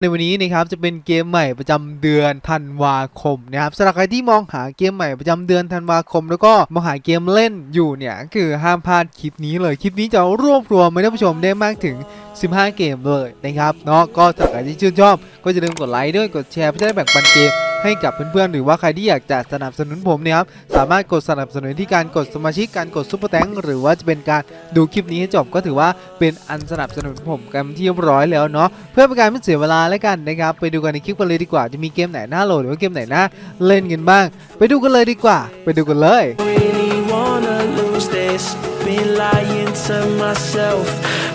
ในวันนี้นะครับจะเป็นเกมใหม่ประจำเดือนธันวาคมนะครับสำหรับใครที่มองหาเกมใหม่ประจำเดือนธันวาคม แล้วก็มองหาเกมเล่นอยู่เนี่ยคือห้ามพลาดคลิปนี้เลยคลิปนี้จะรวบรวมมาให้ผู้ชมได้มากถึง 15 เกมเลยนะครับเนาะก็ถ้าใครที่ชื่นชอบ ก็จะลืมกดไลค์ด้วยกดแชร์เพื่อจะได้แบ่งปันเกม ให้กับเพื่อนๆ หรือว่าใครที่อยากจะสนับสนุนผมเนี่ยครับสามารถกดสนับสนุนที่การกดสมาชิกการกดซุปเปอร์แตงหรือว่าจะเป็นการดูคลิปนี้ให้จบก็ถือว่าเป็นอันสนับสนุนผมกันที่เรียบร้อยแล้วเนาะเพื่อเป็นการไม่เสียเวลาแล้วกันนะครับไปดูกันในคลิปกันเลยดีกว่าจะมีเกมไหนน่าโหลดหรือว่าเกมไหนน่าเล่นกันบ้าง ไปดูกันเลยดีกว่า ไปดูกันเลย to myself.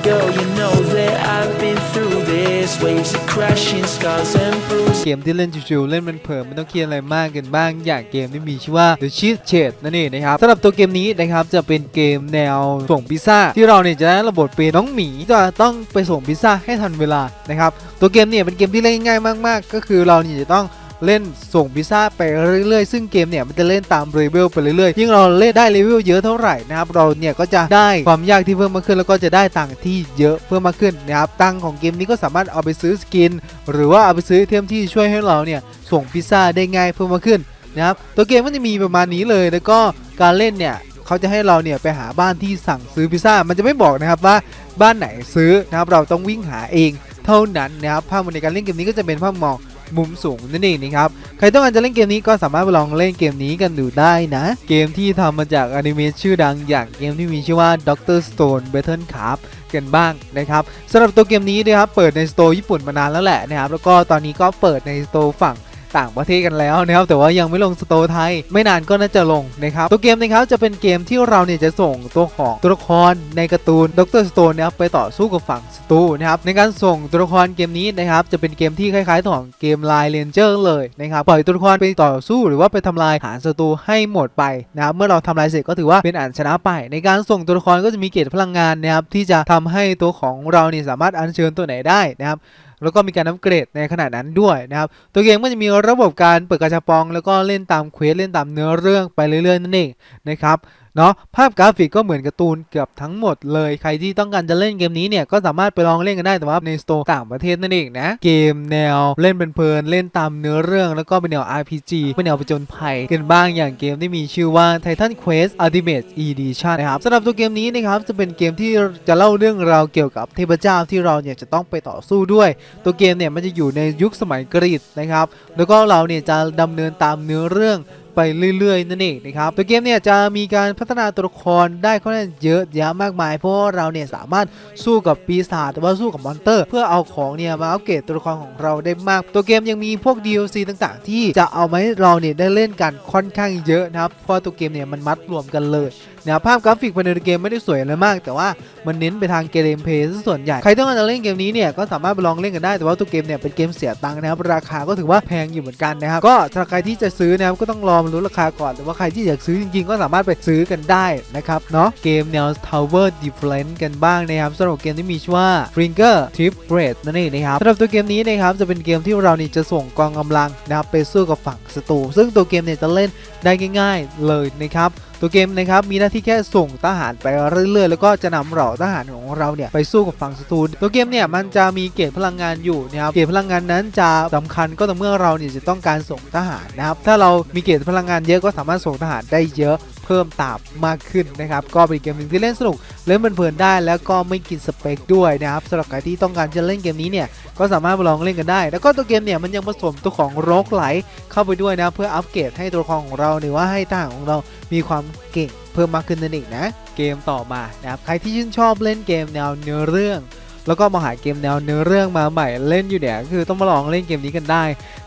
Girl, you know that I've been through this. Waves of crashing, scars and bruises. เกมที่เล่นชิวๆเล่นมันเพลินไม่ต้องเครียดอะไรมากกันบ้าง อย่างเกมที่มีชื่อว่า The Cheat Shade นั่นเองนะครับสำหรับตัวเกมนี้นะครับจะเป็นเกมแนวส่งพิซซ่า ที่เราเนี่ยจะได้ระบบเป็นน้องหมีจะต้องไปส่งพิซซ่าให้ทันเวลานะครับตัวเกมเนี่ยเป็นเกมที่เล่นง่ายมาก ๆ ก็คือเราเนี่ยจะต้อง เล่นส่งพิซซ่าไปเรื่อยๆ ซึ่งเกมเนี่ยมันจะเล่นตามเลเวลไปเรื่อยๆ ยิ่งเราเล่นได้เลเวลเยอะเท่าไหร่นะครับเราเนี่ยก็จะได้ความยากที่เพิ่มมากขึ้น แล้วก็จะได้ตังค์ที่เยอะเพิ่มมากขึ้นนะครับตังค์ของเกมนี้ก็สามารถเอาไปซื้อสกิน หรือว่าเอาไปซื้อเทมที่ช่วยให้เราเนี่ยส่งพิซซ่าได้ง่ายเพิ่มมากขึ้นนะครับตัวเกมมันจะมีประมาณนี้เลยแล้วก็การเล่นเนี่ยเขาจะให้เราเนี่ยไปหาบ้านที่สั่งซื้อพิซซ่า มันจะไม่บอกนะครับว่าบ้านไหนซื้อนะครับเราต้องวิ่งหาเองเท่านั้นนะครับภาพในการเล่นเกมนี้ก็จะเป็นภาพมอง มุมสูงนั่นเองนะครับ ใครต้องการจะเล่นเกมนี้ก็สามารถไปลองเล่นเกมนี้กันดูได้นะ เกมที่ทำมาจากอนิเมะชื่อดังอย่างเกมที่มีชื่อว่า Doctor Stone Battle Cup กันบ้างนะครับสำหรับตัวเกมนี้นะครับเปิดในสโตร์ญี่ปุ่นมานานแล้วแหละนะครับแล้วก็ตอนนี้ก็เปิดในสโตร์ฝั่ง ต่างประเทศกันแล้วนะครับแต่ว่ายังไม่ลงสโตร์ไทย ไม่นานก็น่าจะลงนะครับตัวเกมนะครับจะเป็นเกมที่เราเนี่ยจะส่งตัวของตัวละครในการ์ตูนดรสโตนนะครับไปต่อสู้กับฝั่งสตูนะครับในการส่งตัวละครเกมนี้นะครับจะเป็นเกมที่คล้ายๆของเกมไลน์เลนเจอร์เลยนะครับปล่อยตัวละครไปต่อสู้หรือว่าไปทำลายฐานศัตรูให้หมดไปนะครับเมื่อเราทำลายเสร็จก็ถือว่าเป็นอันชนะไป ในการส่งตัวละครก็จะมีเกจพลังงานนะครับที่จะทำให้ตัวของเราเนี่ยสามารถอัญเชิญตัวไหนได้นะครับ แล้วก็มีการอัปเกรดในขณะนั้นด้วยนะครับ ตัวเกมก็จะมีระบบการเปิดกระชับปอง แล้วก็เล่นตามเควสเล่นตามเนื้อเรื่องไปเรื่อยๆนั่นเองนะครับ เนาะภาพกราฟิกก็เหมือนการ์ตูนเกือบทั้งหมดเลย ใครที่ต้องการจะเล่นเกมนี้เนี่ยก็สามารถไปลองเล่นกันได้แต่ว่าในสโตร์ต่างประเทศนั่นเองนะเกมแนวเล่นเป็นเพลินเล่นตามเนื้อเรื่องแล้วก็เป็นแนว RPG เป็นแนวผจญภัยกันบ้างอย่างเกมที่มีชื่อว่า Titan Quest Ultimate Edition นะครับสำหรับตัวเกมนี้นะครับจะเป็นเกมที่จะเล่าเรื่องราวเกี่ยวกับเทพเจ้าที่เราเนี่ยจะต้องไปต่อสู้ด้วย ตัวเกมเนี่ยมันจะอยู่ในยุคสมัยกรีกนะครับแล้วก็เราเนี่ยจะดำเนินตามเนื้อเรื่อง ไปเรื่อยๆ นั่นเองนะครับตัวเกมเนี่ยจะมีการพัฒนาตัวละครได้ค่อนข้างเยอะแยะมากมาย เพราะเราเนี่ยสามารถสู้กับปีศาจหรือว่าสู้กับมอนเตอร์ เพื่อเอาของเนี่ยมาอัปเกรดตัวละครของเราได้มาก ตัวเกมยังมีพวก DLC ต่างๆ ที่จะเอามาให้เราเนี่ยได้เล่นกันค่อนข้างเยอะนะครับเพราะตัวเกมเนี่ยมันมัดรวมกันเลยนะภาพกราฟิกภายในเกมไม่ได้สวยอะไรมาก แต่ว่ามันเน้นไปทางเกมเพลย์ซะส่วนใหญ่ ใครต้องการจะเล่นเกมนี้เนี่ยก็สามารถไปลองเล่นกันได้ แต่ว่าตัวเกมเนี่ยเป็นเกมเสียตังค์นะครับ ราคาก็ถือว่าแพงอยู่เหมือนกันนะครับ ก็ถ้าใครที่จะซื้อนะครับก็ต้องรอมารู้ราคาก่อน แต่ว่าใครที่อยากซื้อจริงๆ ก็สามารถไปซื้อกันได้นะครับเนาะ เกมแนว Tower Defense กันบ้างนะครับสำหรับเกมที่มีชื่อว่า Finger Trip Raid นั่นเองนะครับสำหรับตัวเกมนี้นะครับจะเป็นเกมที่เรานี่จะส่งกองกำลังนะครับไปสู้กับฝั่งศัตรูซึ่งตัวเกมเนี่ยจะเล่นได้ง่าย ๆเลยนะครับ ตัวเกมนะครับมีหน้าที่แค่ส่งทหารไปเรื่อยๆ แล้วก็จะนำเหล่าทหารของเราเนี่ยไปสู้กับฝั่งศัตรูตัวเกมเนี่ยมันจะมีเกจพลังงานอยู่นะครับเกจพลังงานนั้นจะสำคัญก็ต่อเมื่อเราเนี่ยจะต้องการส่งทหารนะครับถ้าเรามีเกจพลังงานเยอะก็สามารถส่งทหารได้เยอะ เพิ่มตามมากขึ้นนะครับ ก็เป็นเกมที่เล่นสนุกเล่นเพลินๆได้แล้วก็ไม่กินสเปคด้วยนะครับสำหรับใครที่ต้องการจะเล่นเกมนี้เนี่ยก็สามารถไปลองเล่นกันได้ แล้วก็ตัวเกมเนี่ยมันยังผสมตัวของโรคไหลเข้าไปด้วยนะ เพื่ออัปเกรดให้ตัวละครของเราหรือว่าให้ทหารของเรามีความเก่งเพิ่มมากขึ้นนั่นเองนะเกมต่อมานะครับใครที่ชื่นชอบเล่นเกมแนวเนื้อเรื่องแล้วก็มาหาเกมแนวเนื้อเรื่องมาใหม่เล่นอยู่เนี่ยก็คือต้องมาลองเล่นเกมนี้กันได้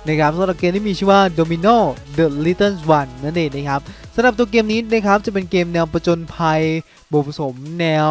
นะครับสำหรับเกมที่มีชื่อว่า Domino The Little One นั่นเองนะครับ สำหรับตัวเกมนี้นะครับจะเป็นเกมแนวประจนภัยบวกผสมแนว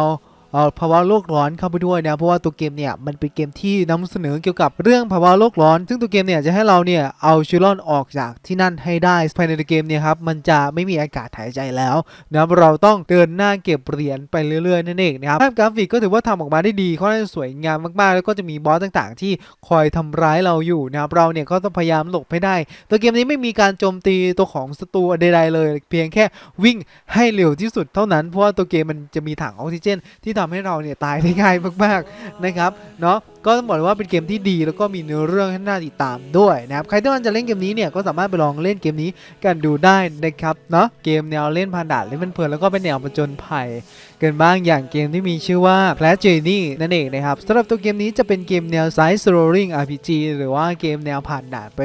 ภาวะโลกร้อนเข้าไปด้วยนะเพราะว่าตัวเกมเนี่ยมันเป็นเกมที่นำเสนอเกี่ยวกับเรื่องภาวะโลกร้อน ซึ่งตัวเกมเนี่ยจะให้เราเนี่ยเอาชีวิตรอดออกจากที่นั่นให้ได้ภายในเกมเนี่ยครับมันจะไม่มีอากาศหายใจแล้วนะครับเราต้องเดินหน้าเก็บเหรียญไปเรื่อยๆนั่นเองนะครับภาพกราฟิกก็ถือว่าทำออกมาได้ดีค่อนข้างสวยงามมากๆ แล้วก็จะมีบอสต่างๆ ที่คอยทำร้ายเราอยู่นะครับเราเนี่ยก็ต้องพยายามหลบให้ได้ ตัวเกมนี้ไม่มีการโจมตีตัวของศัตรูใดๆเลย เพียงแค่วิ่งให้เร็วที่สุดเท่านั้นเพราะว่าตัวเกมมันจะมีถังออกซิเจนที่ทำให้เราเนี่ยตายได้ง่ายมากๆนะครับเนาะก็ต้องบอกเลยว่าเป็นเกมที่ดีแล้วก็มีเนื้อเรื่องให้น่าติดตามด้วยนะครับใครที่ต้องการจะเล่นเกมนี้เนี่ยก็สามารถไปลองเล่นเกมนี้กันดูได้นะครับเนาะเกมแนวเล่นผ่านด่านเล่นเพลินๆแล้วก็เป็นแนวผจญภัยกันบ้างอย่างเกมที่มีชื่อว่า p l a g e n y นั่นเองนะครับสำหรับตัวเกมนี้จะเป็นเกมแนว Side Scrolling RPG หรือว่าเกมแนวผ่านด่านไป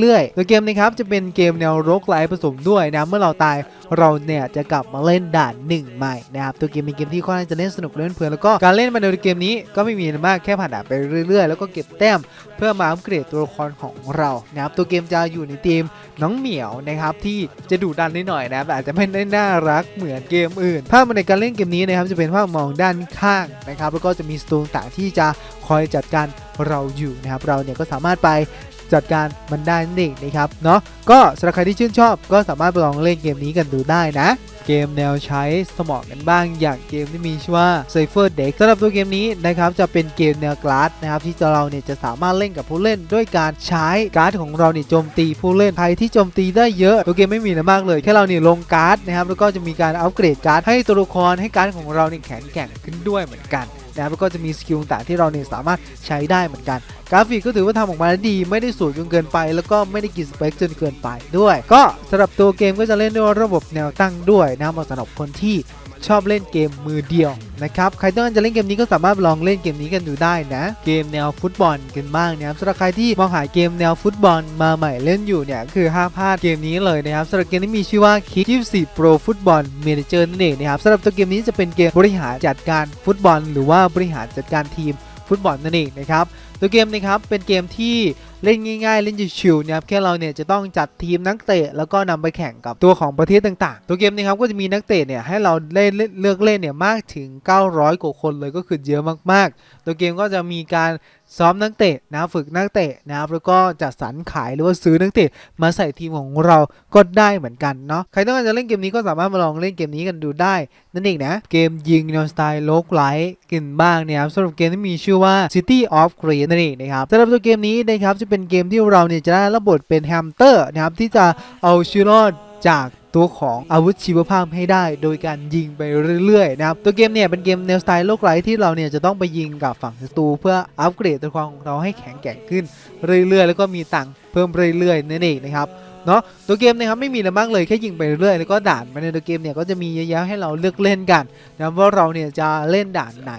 เรื่อยๆตัวเกมนะครับจะเป็นเกมแนว roguelike ผสมด้วยนะเมื่อเราตายเราเนี่ยจะกลับมาเล่นด่านหนึ่งใหม่นะครับตัวเกมเป็นเกมที่ค่อนข้างจะเล่นสนุกเล่นเพลินแล้วก็การเล่นมาในเกมนี้ก็ไม่มีอะไรมากแค่ผ่านด่านไปเรื่อยๆ แล้วก็เก็บแต้มเพื่อมาอัปเกรดตัวละครของเรานะครับตัวเกมจะอยู่ในทีมน้องเหมียวนะครับที่จะดุดันนิดหน่อยนะแต่อาจจะไม่ได้น่ารักเหมือนเกมอื่นภาพในการเล่นเกมนี้นะครับจะเป็นภาพมองด้านข้างนะครับ แล้วก็จะมีสตูนต่างที่จะคอยจัดการเราอยู่นะครับ เราเนี่ยก็สามารถไป จัดการมันได้นั่นเองนะครับเนาะก็สำหรับใครที่ชื่นชอบ ก็สามารถไปลองเล่นเกมนี้กันดูได้นะ เกมแนวใช้สมองกันบ้างอย่างเกมที่มีชื่อว่า Cypher Deck สำหรับตัวเกมนี้นะครับจะเป็นเกมแนวกราดนะครับที่เราเนี่ยจะสามารถเล่นกับผู้เล่น ด้วยการใช้การ์ดของเราเนี่ยโจมตีผู้เล่นใครที่โจมตีได้เยอะตัวเกมไม่มีอะไรมากเลยแค่เราเนี่ยลงการ์ดนะครับแล้วก็จะมีการอัปเกรดการ์ดให้ตัวละครให้การ์ดของเราเนี่ยแข็งแกร่งขึ้นด้วยเหมือนกัน นะครับแล้วก็จะมีสกิลต่างที่เราเนี่ยสามารถใช้ได้เหมือนกัน กราฟิกก็ถือว่าทำออกมาด้ดีไม่ได้สวยจนเกินไป แล้วก็ไม่ได้กินสเปคจนเกินไปด้วย ก็สำหรับตัวเกมก็จะเล่นด้วยระบบแนวตั้งด้วยนะเหมาะสำหรับคนที่ ชอบเล่นเกมมือเดียวนะครับใครต้องการจะเล่นเกมนี้ก็สามารถลองเล่นเกมนี้กันดูได้นะ เกมแนวฟุตบอลกันบ้างนะครับสำหรับใครที่มองหาเกมแนวฟุตบอลมาใหม่เล่นอยู่เนี่ยคือห้ามพลาดเกมนี้เลยนะครับสำหรับเกมนี้มีชื่อว่า Kick 24 Pro Football Manager นั่นเองนะครับสำหรับตัวเกมนี้จะเป็นเกมบริหารจัดการฟุตบอล หรือว่าบริหารจัดการทีมฟุตบอลนั่นเองนะครับตัวเกมนะครับเป็นเกมที่ เล่นง่ายๆ เล่นชิวๆนะครับแค่เราเนี่ยจะต้องจัดทีมนักเตะแล้วก็นำไปแข่งกับตัวของประเทศต่างๆ ตัวเกมนะครับก็จะมีนักเตะเนี่ยให้เราเล่นเลือกเล่นเนี่ยมากถึง 900 กว่าคนเลยก็คือเยอะมากๆ ตัวเกมก็จะมีการซ้อมนักเตะนะฝึกนักเตะนะครับแล้วก็จัดสรรขายหรือว่าซื้อนักเตะมาใส่ทีมของเราก็ได้เหมือนกันเนาะใครต้องการจะเล่นเกมนี้ก็สามารถมาลองเล่นเกมนี้กันดูได้นั่นเองนะเกมยิงแนวสไตล์โลกไลท์กันบ้างเนี่ยครับสำหรับเกมที่มีชื่อว่า City of Green นั่นเองนะครับสำหรับตัวเกมนี้นะครับจะเป็นเกมที่เราเนี่ยจะได้รับบทเป็นแฮมสเตอร์นะครับที่จะเอาชีวิตรอดจากตัวของอาวุธชีวภาพให้ได้ โดยการยิงไปเรื่อยๆนะครับตัวเกมเนี่ยเป็นเกมแนวสไตล์โลกไร้ที่เราเนี่ยจะต้องไปยิงกับฝั่งศัตรูเพื่ออัปเกรดตัวของเราให้แข็งแกร่งขึ้นเรื่อยๆ แล้วก็มีตังค์เพิ่มเรื่อยๆนั่นเองนะครับเนาะตัวเกมนะครับไม่มีอะไรมากเลยแค่ยิงไปเรื่อยๆแล้วก็ด่านมาในตัวเกมเนี่ยก็จะมีเยอะแยะให้เราเลือกเล่นกันนะว่าเราเนี่ยจะเล่นด่านไหน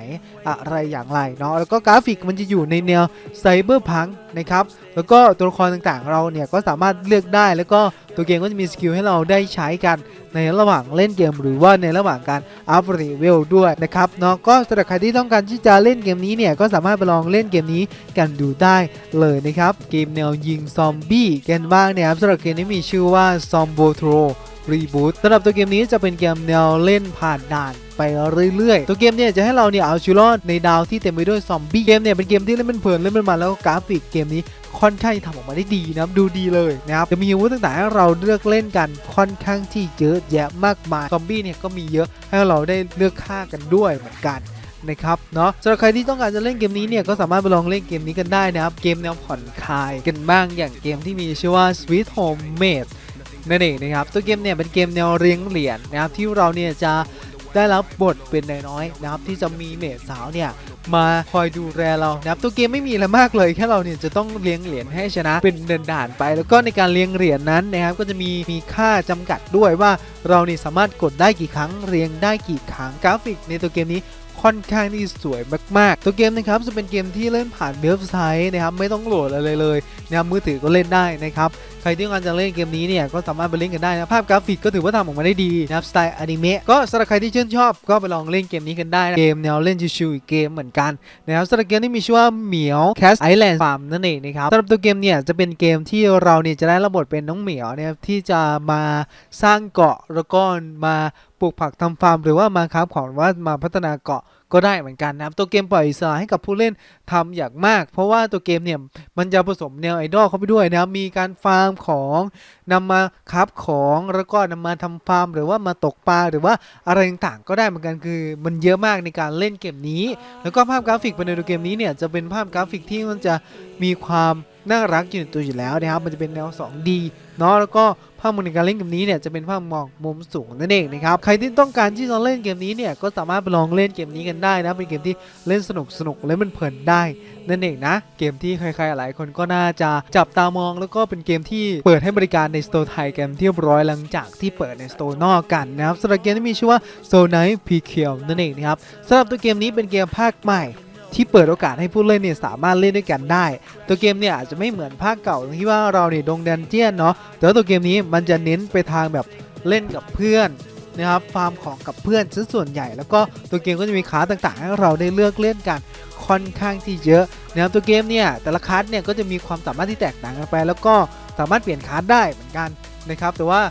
อะไรอย่างไรเนาะแล้วก็กราฟิกมันจะอยู่ในแนวไซเบอร์พัง นะครับ แล้วก็ตัวละครต่างๆ เราเนี่ยก็สามารถเลือกได้ แล้วก็ตัวเกมก็จะมีสกิลให้เราได้ใช้กันในระหว่างเล่นเกม หรือว่าในระหว่างการอัพเลเวลด้วยนะครับเนาะก็สำหรับใครที่ต้องการที่จะเล่นเกมนี้เนี่ยก็สามารถไปลองเล่นเกมนี้กันดูได้เลยนะครับ เกมแนวยิงซอมบี้กันบ้างเนี่ยครับสำหรับเกมนี้มีชื่อว่า z o m b o t r o Reboot สำหรับตัวเกมนี้จะเป็นเกมแนวเล่นผ่านด่านไปเรื่อยๆ ตัวเกมเนี่ยจะให้เราเนี่ยเอาชีวิตรอดในดาวที่เต็มไปด้วยซอมบี้เกมเนี่ยเป็นเกมที่เล่นเป็นเพลินเล่นเป็นมันแล้วก็กราฟิกเกมนี้ค่อนข้างทำออกมาได้ดีนะดูดีเลยนะครับจะมีอาวุธต่างๆให้เราเลือกเล่นกันค่อนข้างที่เยอะแยะมากมายซอมบี้เนี่ยก็มีเยอะให้เราได้เลือกฆ่ากันด้วยเหมือนกันนะครับเนาะสำหรับใครที่ต้องการจะเล่นเกมนี้เนี่ยก็สามารถไปลองเล่นเกมนี้กันได้นะครับเกมแนวผ่อนคลายกันบ้างอย่างเกมที่มีชื่อว่า Sweet Home Made นั่นเองนะครับตัวเกมเนี่ยเป็นเกมแนวเรียงเหรียญนะครับที่เราเนี่ยจะได้รับบทเป็นนายน้อยนะครับที่จะมีเมดสาวเนี่ยมาคอยดูแลเรานะครับตัวเกมไม่มีอะไรมากเลยแค่เราเนี่ยจะต้องเลี้ยงเหรียญให้ชนะเป็นเดินด่านไป แล้วก็ในการเลี้ยงเหรียญนั้นนะครับก็จะมีมีค่าจำกัดด้วยว่าเราเนี่ยสามารถกดได้กี่ครั้งเรียงได้กี่ครั้งกราฟิก ในตัวเกมนี้ค่อนข้างที่สวยมากๆ ตัวเกมนะครับจะเป็นเกมที่เล่นผ่านเว็บไซต์นะครับไม่ต้องโหลดอะไรเลยนะครับมือถือก็เล่นได้นะครับ ครที่ต้องการจะเล่นเกมนี้เนี่ยก็สามารถไปเล่นกันได้นะภาพกราฟิกก็ถือว่าทำออกมาได้ดีนะครับสไตล์อนิเมะก็สำหรับใครที่ชื่นชอบก็ไปลองเล่นเกมนี้กันได้นะเกมแนวเล่นชิวๆอีกเกมเหมือนกันนะครับสำหรับเกมที่มีชื่อว่าเหมียวแคสไอแลนด์ฟาร์มนั่นเองนะครับสำหรับตัวเกมเนี่ยจะเป็นเกมที่เราเนี่ยจะได้รับบทเป็นน้องเหมียวเนี่ยที่จะมาสร้างเกาะแล้วก็มาปลูกผักทำฟาร์ม หรือว่ามาค้าของว่ามาพัฒนาเกาะก็ได้เหมือนกันนะครับตัวเกมปล่อยอิสระให้กับผู้เล่นทำอย่างมาก เพราะว่าตัวเกมเนี่ยมันจะผสมแนวไอดอลเข้าไปด้วยนะครับมีการฟาร์มของนำมาคับของแล้วก็นำมาทำฟาร์ม หรือว่ามาตกปลาหรือว่าอะไรต่างๆก็ได้เหมือนกันคือ มันเยอะมากในการเล่นเกมนี้ แล้วก็ภาพกราฟิกภายในตัวเกมนี้เนี่ยจะเป็นภาพกราฟิกที่มันจะมีความน่ารักอยู่ในตัวอยู่แล้วนะครับมันจะเป็นแนว 2D เนาะแล้วก็ภาพมุมในการเล่นเกมนี้เนี่ยจะเป็นภาพมองมุมสูงนั่นเองนะครับใครที่ต้องการที่จะเล่นเกมนี้เนี่ยก็สามารถไปลองเล่นเกมนี้กันได้นะเป็นเกมที่เล่นสนุกสนุกและมันเพลินได้นั่นเองนะ เกมที่ใครๆหลายคนก็น่าจะจับตามอง แล้วก็เป็นเกมที่เปิดให้บริการในสโตร์ไทยเกันที่เรียบร้อยหลังจากที่เปิดในสโตร์นอกกันนะครับสำหรับเกมที่มีชื่อว่าโซน i พีเคียวนั่นเองนะครับสำหรับตัวเกมนี้เป็นเกมภาคใหม่ ที่เปิดโอกาสให้ผู้เล่นเนี่ยสามารถเล่นด้วยกันได้ ตัวเกมเนี่ยอาจจะไม่เหมือนภาคเก่าที่ว่าเราเนี่ยดงดันเจียนเนาะแต่ว่าตัวเกมนี้มันจะเน้นไปทางแบบเล่นกับเพื่อนนะครับฟาร์มของกับเพื่อนซะส่วนใหญ่ แล้วก็ตัวเกมก็จะมีคาต่างๆ ให้เราได้เลือกเล่นกันค่อนข้างที่เยอะนะครับตัวเกมเนี่ยแต่ละคาร์ดเนี่ยก็จะมีความสามารถที่แตกต่างกันไป แล้วก็สามารถเปลี่ยนคาร์ดได้เหมือนกันนะครับแต่ว่า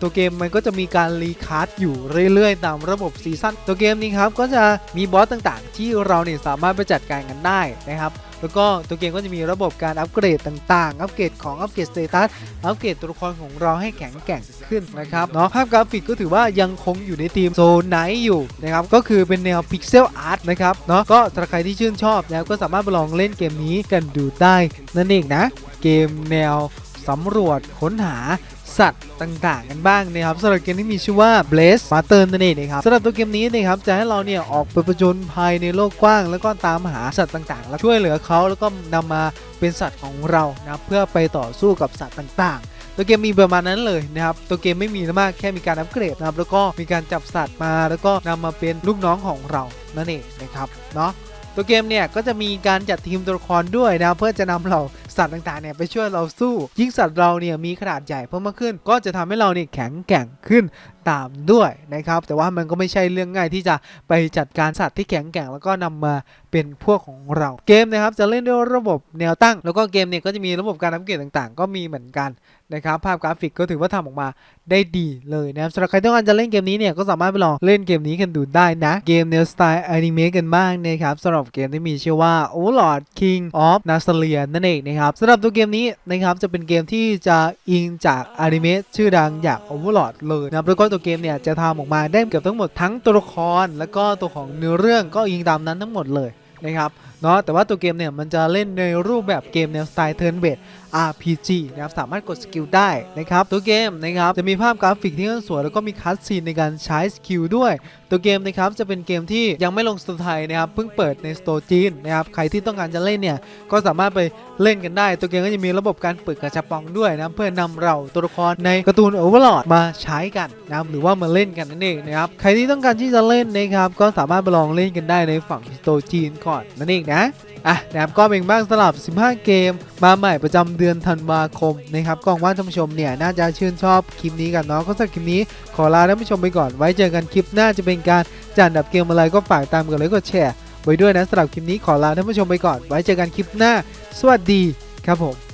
ตัวเกมมันก็จะมีการรีคาร์ดอยู่เรื่อยๆ ตามระบบซีซั่นตัวเกมนี้ครับก็จะมีบอสต่างๆ ที่เราเนี่ยสามารถไปจัดการกันได้นะครับแล้วก็ตัวเกมก็จะมีระบบการอัปเกรดต่างๆ อัปเกรดของอัปเกรดสเตตัส อัปเกรดตัวละครของเราให้แข็งแกร่งขึ้นนะครับเนาะภาพกราฟิกก็ถือว่ายังคงอยู่ในทีมโซนไนท์อยู่นะครับ ก็คือเป็นแนวพิกเซลอาร์ตนะครับ เนาะก็สำหรับใครที่ชื่นชอบนะครับก็สามารถไปลองเล่นเกมนี้กันดูได้นั่นเองนะ เกมแนวสำรวจค้นหา สัตว์ต่างๆ กันบ้างนะครับสำหรับเกมที่มีชื่อว่า Blaze Master นั่นเองนะครับสำหรับตัวเกมนี้นะครับจะให้เราเนี่ยออกไปประจนภัยในโลกกว้าง แล้วก็ตามหาสัตว์ต่างๆ แล้วช่วยเหลือเขาแล้วก็นำมาเป็นสัตว์ของเรานะเพื่อไปต่อสู้กับสัตว์ต่างๆตัวเกมมีประมาณนั้นเลยนะครับ ตัวเกมไม่มีมากแค่มีการอัปเกรดนะครับ แล้วก็มีการจับสัตว์มา แล้วก็นำมาเป็นลูกน้องของเรา นั่นเองนะครับ เนาะ ตัวเกมเนี่ยก็จะมีการจัดทีมตัวละครด้วยนะ เพื่อจะนำเรา สัตว์ต่างๆเนี่ยไปช่วยเราสู้ ยิ่งสัตว์เราเนี่ยมีขนาดใหญ่เพิ่มมากขึ้น ก็จะทำให้เราเนี่ยแข็งแกร่งขึ้น ตามด้วยนะครับ แต่ว่ามันก็ไม่ใช่เรื่องง่ายที่จะไปจัดการสัตว์ที่แข็งแกร่งแล้วก็นำมาเป็นพวกของเราเกมนะครับจะเล่นด้วยระบบแนวตั้ง แล้วก็เกมเนี่ยก็จะมีระบบการอัปเกรดต่างๆ ก็มีเหมือนกันนะครับภาพกราฟิกก็ถือว่าทำออกมาได้ดีเลยนะครับสำหรับใครต้องการจะเล่นเกมนี้เนี่ยก็สามารถไปลองเล่นเกมนี้กันดูได้นะ เกมแนวสไตล์อนิเมะกันบ้างนะครับสำหรับเกมที่มีชื่อว่า Overlord King of n a s a l i a นั่นเองนะครับสำหรับตัวเกมนี้นะครับจะเป็นเกมที่จะอิงจากอนิเมะชื่อดังอย่าง Overlord เลยนะครับแล้วก็ตัวเกมเนี่ยจะทำออกมาได้เกือบทั้งหมดทั้งตัวละคร แล้วก็ตัวของเนื้อเรื่องก็อิงตามนั้นทั้งหมดเลยนะครับเนาะแต่ว่าตัวเกมเนี่ยมันจะเล่นในรูปแบบเกมแนวสไตล์ Turn Based RPG นะครับสามารถกดสกิลได้นะครับตัวเกมนะครับจะมีภาพกราฟิกที่สวยแล้วก็มีคัสซีนในการใช้สกิลด้วย ตัวเกมนะครับจะเป็นเกมที่ยังไม่ลงสโตร์ไทยนะครับเพิ่งเปิดในสโตร์จีนนะครับใครที่ต้องการจะเล่นเนี่ยก็สามารถไป เล่นกันได้ ตัวเกมก็จะมีระบบการเปิดกระชับปองด้วยนะเพื่อนำเราตัวละครในการ์ตูนโอเวอร์ลอดมาใช้กันนะหรือว่ามาเล่นกันนั่นเองนะครับใครที่ต้องการที่จะเล่นนะครับก็สามารถไปลองเล่นกันได้ในฝั่งสโตจีนก่อนนั่นเองนะอะนะครับก็เป็นบ้างสลับ 15 เกม มาใหม่ประจำเดือนธันวาคมนะครับก็หวังว่าท่านผู้ชมเนี่ยน่าจะชื่นชอบคลิปนี้กันเนาะก็สำหรับคลิปนี้ขอลาท่านผู้ชมไปก่อนไว้เจอกันคลิปหน้าจะเป็นการจัดอันดับเกมอะไรก็ฝากตามกันเลยกดแชร์ ไว้ด้วยนะสำหรับคลิปนี้ขอลาท่านผู้ชมไปก่อน ไว้เจอกันคลิปหน้า สวัสดีครับผม